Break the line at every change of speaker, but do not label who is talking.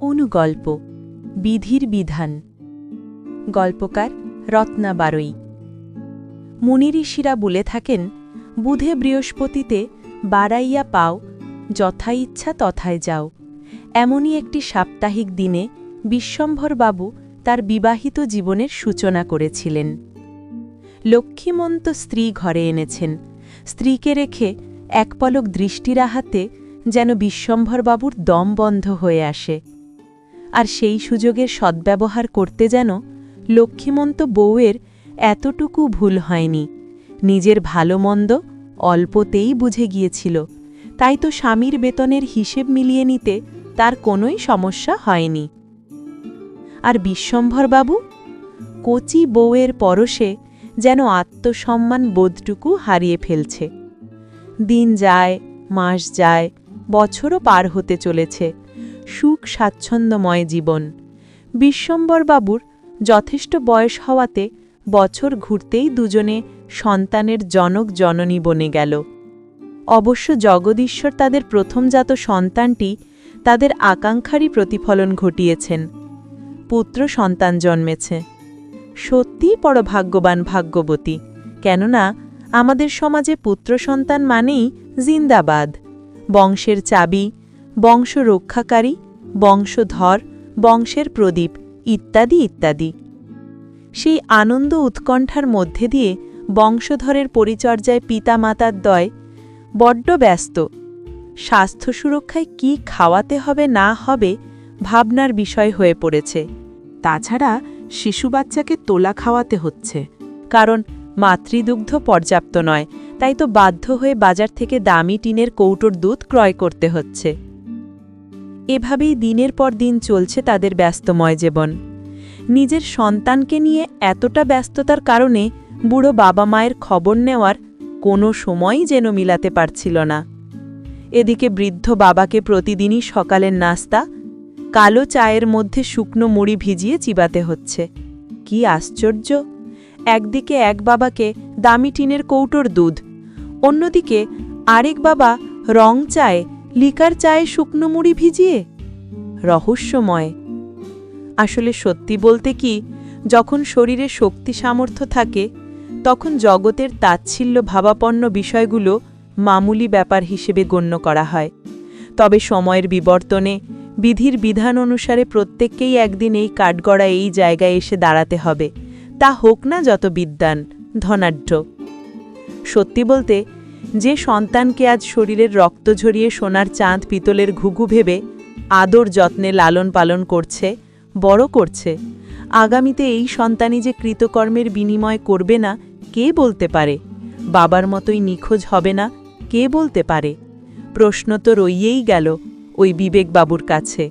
অনুগল্প, বিধির বিধান। গল্পকার রত্না বারই। মুনি ঋষিরা বলে থাকেন, বুধে বৃহস্পতিতে বাড়াইয়া পাও, যথা ইচ্ছা তথায় যাও। এমনই একটি সাপ্তাহিক দিনে বিশ্বম্ভরবাবু তার বিবাহিত জীবনের সূচনা করেছিলেন। লক্ষ্মীমন্ত স্ত্রী ঘরে এনেছেন। স্ত্রীকে রেখে এক পলক দৃষ্টিরাহাতে যেন বিশ্বম্ভরবাবুর দম বন্ধ হয়ে আসে। আর সেই সুযোগের সদ্ব্যবহার করতে যেন লক্ষ্মীমন্ত বউয়ের এতটুকু ভুল হয়নি। নিজের ভালো মন্দ অল্পতেই বুঝে গিয়েছিল। তাই তো স্বামীর বেতনের হিসেব মিলিয়ে নিতে তার কোনোই সমস্যা হয়নি। আর বিশ্বম্ভরবাবু, কচি বউয়ের পরশে যেন আত্মসম্মান বোধটুকু হারিয়ে ফেলছে। দিন যায়, মাস যায়, বছরও পার হতে চলেছে। সুখ স্বাচ্ছন্দ্যময় জীবন। বিশ্বম্বরবাবুর যথেষ্ট বয়স হওয়াতে বছর ঘুরতেই দুজনে সন্তানের জনক জননী বনে গেল। অবশ্য জগদীশ্বর তাদের প্রথমজাত সন্তানটি তাদের আকাঙ্ক্ষারই প্রতিফলন ঘটিয়েছেন। পুত্র সন্তান জন্মেছে। সত্যিই বড় ভাগ্যবান ভাগ্যবতী, কেননা আমাদের সমাজে পুত্র সন্তান মানেই জিন্দাবাদ। বংশের চাবি বংশ রক্ষাকারী বংশধর, বংশের প্রদীপ, ইত্যাদি ইত্যাদি। সেই আনন্দ উৎকণ্ঠার মধ্যে দিয়ে বংশধরের পরিচর্যায় পিতামাতার দয় বড্ড ব্যস্ত। স্বাস্থ্য সুরক্ষায় কি খাওয়াতে হবে, না হবে ভাবনার বিষয় হয়ে পড়েছে। তাছাড়া শিশু বাচ্চাকে তোলা খাওয়াতে হচ্ছে। কারণ মাতৃদুগ্ধ পর্যাপ্ত নয়, তাই তো বাধ্য হয়ে বাজার থেকে দামি টিনের কৌটোর দুধ ক্রয় করতে হচ্ছে। এভাবেই দিনের পর দিন চলছে তাদের ব্যস্তময় জীবন। নিজের সন্তানকে নিয়ে এতটা ব্যস্ততার কারণে বুড়ো বাবা মায়ের খবর নেওয়ার কোনো সময়ই যেন মিলাতে পারছিল না। এদিকে বৃদ্ধ বাবাকে প্রতিদিনই সকালের নাস্তা, কালো চায়ের মধ্যে শুকনো মুড়ি ভিজিয়ে চিবাতে হচ্ছে। কি আশ্চর্য! একদিকে এক বাবাকে দামি টিনের কৌটোর দুধ, অন্যদিকে আরেক বাবা রং চায়ে লিকার চায়ে শুকনো মুড়ি ভিজিয়ে? রহস্যময়। আসলে সত্যি বলতে কি, যখন শরীরে শক্তি সামর্থ্য থাকে, তখন জগতের তাচ্ছিল্য ভাবাপন্ন বিষয়গুলো মামুলি ব্যাপার হিসেবে গণ্য করা হয়। তবে সময়ের বিবর্তনে, বিধির বিধান অনুসারে প্রত্যেককেই একদিন এই কাঠগড়া এই জায়গায় এসে দাঁড়াতে হবে। তা হোক না যত বিদ্যান, ধনাঢ্য। সত্যি বলতে যে সন্তানকে আজ শরীরের রক্ত ঝরিয়ে সোনার চাঁদ পিতলের ঘুঘু ভেবে আদর যত্নে লালন পালন করছে, বড় করছে। আগামীতে এই সন্তানই যে কৃতকর্মের বিনিময় করবে না, কে বলতে পারে? বাবার মতোই নিখোঁজ হবে না, কে বলতে পারে? প্রশ্ন তো রইয়েই গেল ওই বিবেকবাবুর কাছে।